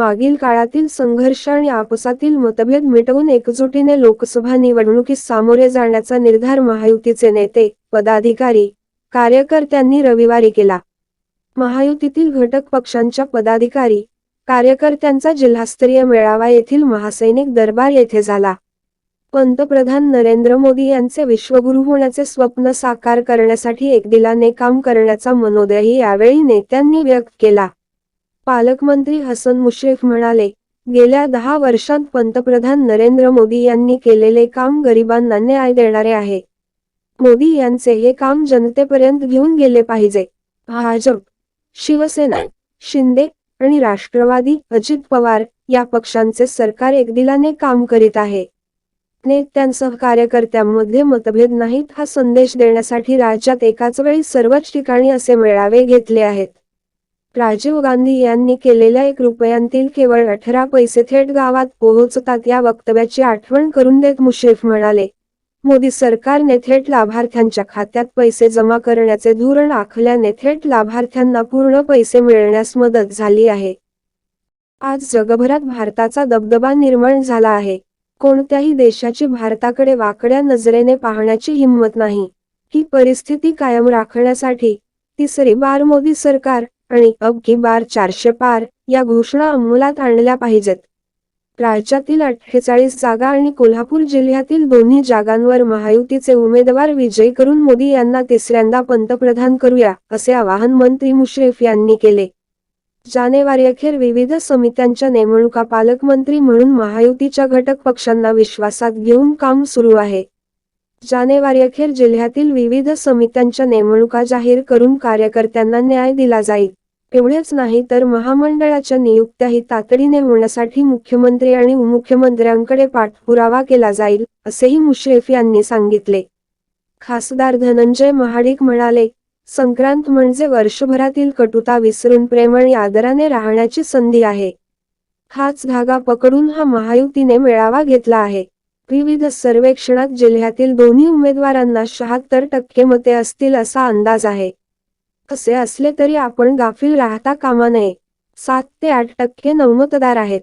मागील काळातील संघर्ष आणि आपसातील मतभेद मिटवून एकजुटीने लोकसभा निवडणुकीस सामोरे जाण्याचा निर्धार महायुतीचे नेते पदाधिकारी कार्यकर्त्यांनी रविवारी केला. महायुतीतील घटक पक्षांच्या पदाधिकारी कार्यकर्त्यांचा जिल्हास्तरीय मेळावा येथील महासैनिक दरबार येथे झाला. पंतप्रधान नरेंद्र मोदी यांचे विश्वगुरू होण्याचे स्वप्न साकार करण्यासाठी एकदिलाने काम करण्याचा मनोदयही यावेळी नेत्यांनी व्यक्त केला. पालकमंत्री हसन मुश्रीफ म्हणाले गेल्या दहा वर्षांत पंतप्रधान नरेंद्र मोदी यांनी केलेले काम गरिबांना न्याय देणारे आहे. मोदी यांचे हे काम जनतेपर्यंत घेऊन गेले पाहिजे. भाजप शिवसेना शिंदे आणि राष्ट्रवादी अजित पवार या पक्षांचे सरकार एकदिलाने काम करीत आहे. नेत्यांसह कार्यकर्त्यांमध्ये मतभेद नाहीत हा संदेश देण्यासाठी राज्यात एकाच वेळी सर्वच ठिकाणी असे मेळावे घेतले आहेत. राजीव गांधी यांनी केलेल्या एक रुपयांतील केवळ अठरा पैसे थेट गावात पोहोचतात या वक्तव्याची आठवण करून देत मुश्रीफ म्हणाले मोदी सरकारने थेट लाभार्थ्यांच्या खात्यात पैसे जमा करण्याचे धोरण आखल्याने थेट लाभार्थ्यांना पूर्ण पैसे मिळण्यास मदत झाली आहे. आज जगभरात भारताचा दबदबा निर्माण झाला आहे. कोणत्याही देशाची भारताकडे वाकड्या नजरेने पाहण्याची हिंमत नाही. ही परिस्थिती कायम राखण्यासाठी तिसरी बार मोदी सरकार आणि अब की बार चारशे पार या घोषणा अंमलात आणल्या पाहिजेत. राज्यातील अठ्ठेचाळीस जागा आणि कोल्हापूर जिल्ह्यातील दोन्ही जागांवर महायुतीचे उमेदवार विजयी करून मोदी यांना तिसऱ्यांदा पंतप्रधान करूया असे आवाहन मंत्री मुश्रीफ यांनी केले. जानेवारी अखेर विविध समित्यांच्या नेमणुका पालकमंत्री म्हणून महायुतीच्या घटक पक्षांना विश्वासात घेऊन काम सुरू आहे. जानेवारी अखेर जिल्ह्यातील विविध समित्यांच्या नेमणुका जाहीर करून कार्यकर्त्यांना न्याय दिला जाईल. एवढेच नाही तर महामंडळाच्या नियुक्त्याही तातडीने होण्यासाठी मुख्यमंत्री आणि उपमुख्यमंत्र्यांकडे पाठपुरावा केला जाईल असेही मुश्रीफ यांनी सांगितले. खासदार धनंजय महाडिक म्हणाले संक्रांत म्हणजे वर्षभरातील कटुता विसरून प्रेम आणि आदराने राहण्याची संधी आहे. हाच धागा पकडून हा महायुतीने मेळावा घेतला आहे. विविध सर्वेक्षणात जिल्ह्यातील दोन्ही उमेदवारांना शहात्तर टक्के मते असतील असा अंदाज आहे. असे असले तरी आपण गाफील राहता कामा नये. सात ते आठ टक्के नवमतदार आहेत.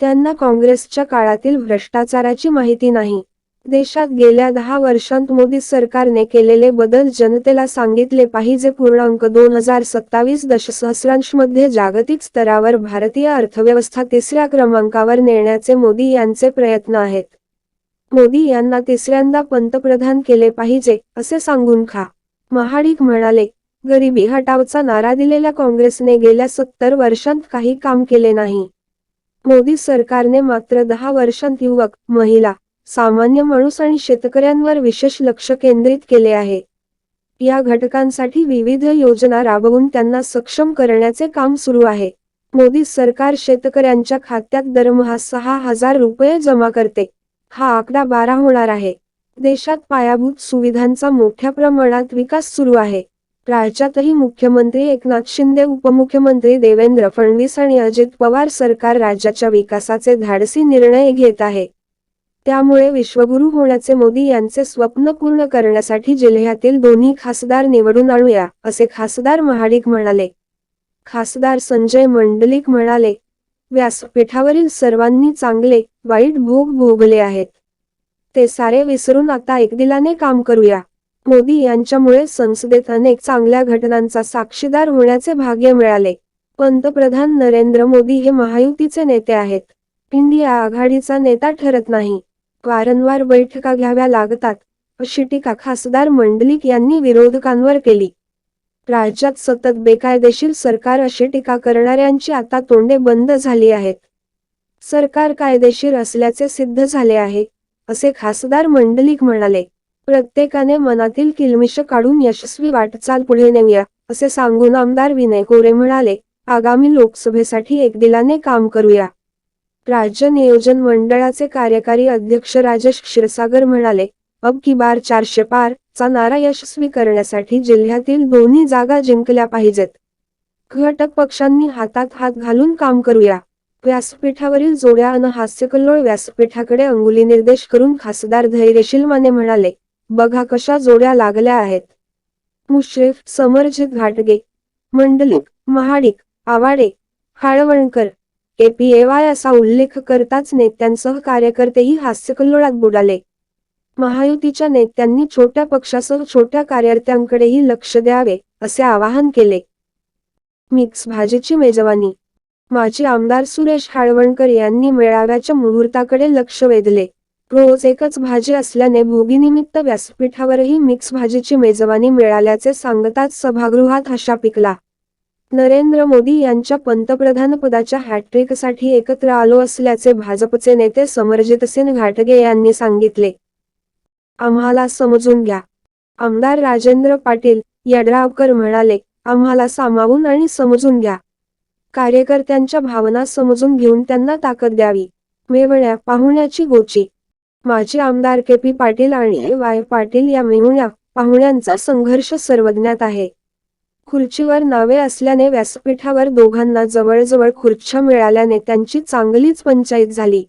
त्यांना काँग्रेसच्या काळातील भ्रष्टाचाराची माहिती नाही. देशात गेल्या दहा वर्षांत मोदी सरकारने केलेले बदल जनतेला सांगितले पाहिजे. पूर्णांक दोन हजार सत्तावीस दशसहस्रांशमध्ये जागतिक स्तरावर भारतीय अर्थव्यवस्था तिसऱ्या क्रमांकावर नेण्याचे मोदी यांचे प्रयत्न आहेत. मोदी यांना तिसऱ्यांदा पंतप्रधान केले पाहिजे असे सांगून खा. महाडिक म्हणाले गरिबी हटावचा नारा दिलेल्या काँग्रेसने गेल्या सत्तर वर्षांत काही काम केले नाही. मोदी सरकारने मात्र दहा वर्षांत युवक महिला सामान्य माणूस आणि शेतकऱ्यांवर विशेष लक्ष केंद्रित केले आहे. या घटकांसाठी विविध योजना राबवून त्यांना सक्षम करण्याचे काम सुरू आहे. मोदी सरकार शेतकऱ्यांच्या खात्यात दरमहा सहा हजार रुपये जमा करते. हा आकडा बारा होणार आहे. देशात पायाभूत सुविधांचा मोठ्या प्रमाणात विकास सुरू आहे. राज्यातही मुख्यमंत्री एकनाथ शिंदे उपमुख्यमंत्री देवेंद्र फडणवीस आणि अजित पवार सरकार राज्याच्या विकासाचे धाडसी निर्णय घेत आहे. त्यामुळे विश्वगुरू होण्याचे मोदी यांचे स्वप्न पूर्ण करण्यासाठी जिल्ह्यातील दोन्ही खासदार निवडून आणूया असे खासदार महाडिक म्हणाले. खासदार संजय मंडलिक म्हणाले व्यासपीठावरील सर्वांनी चांगले वाईट भोग भोगले आहेत. ते सारे विसरून आता एकदिलाने काम करूया. मोदी यांच्यामुळे संसदेत अनेक चांगल्या घटनांचा साक्षीदार होण्याचे भाग्य मिळाले. पंतप्रधान नरेंद्र मोदी हे महायुतीचे नेते आहेत. इंडिया आघाडीचा नेता ठरत नाही. वारंवार बैठका घ्याव्या लागतात अशी टीका खासदार मंडलिक यांनी विरोधकांवर केली. राज्यात सतत बेकायदेशीर सरकार अशी टीका करणाऱ्यांची आता तोंडे बंद झाली आहेत. सरकार कायदेशीर असल्याचे सिद्ध झाले आहे असे खासदार मंडलिक म्हणाले. प्रत्येकाने मनातील किलमिश काढून यशस्वी वाटचाल पुढे नेऊया असे सांगून आमदार विनय कोरे म्हणाले आगामी लोकसभेसाठी एकदिलाने काम करूया. राज्य नियोजन मंडळाचे कार्यकारी अध्यक्ष राजेश क्षीरसागर म्हणाले अब की बार चारशे पार चा नारा यशस्वी करण्यासाठी जिल्ह्यातील दोन्ही जागा जिंकल्या पाहिजेत. घटक पक्षांनी हातात हात घालून काम करूया. व्यासपीठावरील जोड्या अन हास्यकल्लोळ व्यासपीठाकडे अंगुली निर्देश करून खासदार धैर्यशील माने म्हणाले बघा कशा जोड्या लागल्या आहेत. मुश्रेफ समरजित घाटगे मंडलिक महाडिक आवाडे हाळवणकर एपीएवाय असा उल्लेख करताच नेत्यांसह कार्यकर्तेही हास्यकल्लोळात बुडाले. महायुतीच्या नेत्यांनी छोट्या पक्षासह छोट्या कार्यकर्त्यांकडेही लक्ष द्यावे असे आवाहन केले. मिक्स भाजीची मेजवानी माजी आमदार सुरेश हाळवणकर यांनी मेळाव्याच्या मुहूर्ताकडे लक्ष वेधले. रोज एकच भाजी असल्याने भोगीनिमित्त व्यासपीठावरही मिक्स भाजीची मेजवानी मिळाल्याचे सांगताच सभागृहात हशा पिकला. नरेंद्र मोदी यांच्या पंतप्रधानपदाच्या हॅट्रिकसाठी एकत्र आलो असल्याचे भाजपचे नेते समरजितसिंह घाटगे यांनी सांगितले. आम्हाला समजून घ्या. आमदार राजेंद्र पाटील यड्रावकर म्हणाले आम्हाला सामावून आणि समजून घ्या. कार्यकर्त्यांच्या भावना समजून घेऊन त्यांना ताकद द्यावी. मेवण्या पाहुण्याची गोची. माजी आमदार के पी पाटील आणि वाय पाटील या मेहुण्या पाहुण्यांचा संघर्ष सर्वज्ञात आहे. खुर्चीवर नावे असल्याने व्यासपीठावर दोघांना जवळजवळ खुर्च्या मिळाल्याने त्यांची चांगलीच पंचायत झाली.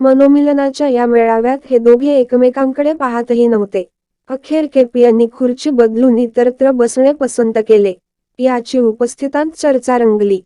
मनोमिलनाच्या या मेळाव्यात हे दोघे एकमेकांकडे पाहतही नव्हते. अखेर केपी यांनी खुर्ची बदलून इतरत्र बसणे पसंत केले. याची उपस्थितांत चर्चा रंगली.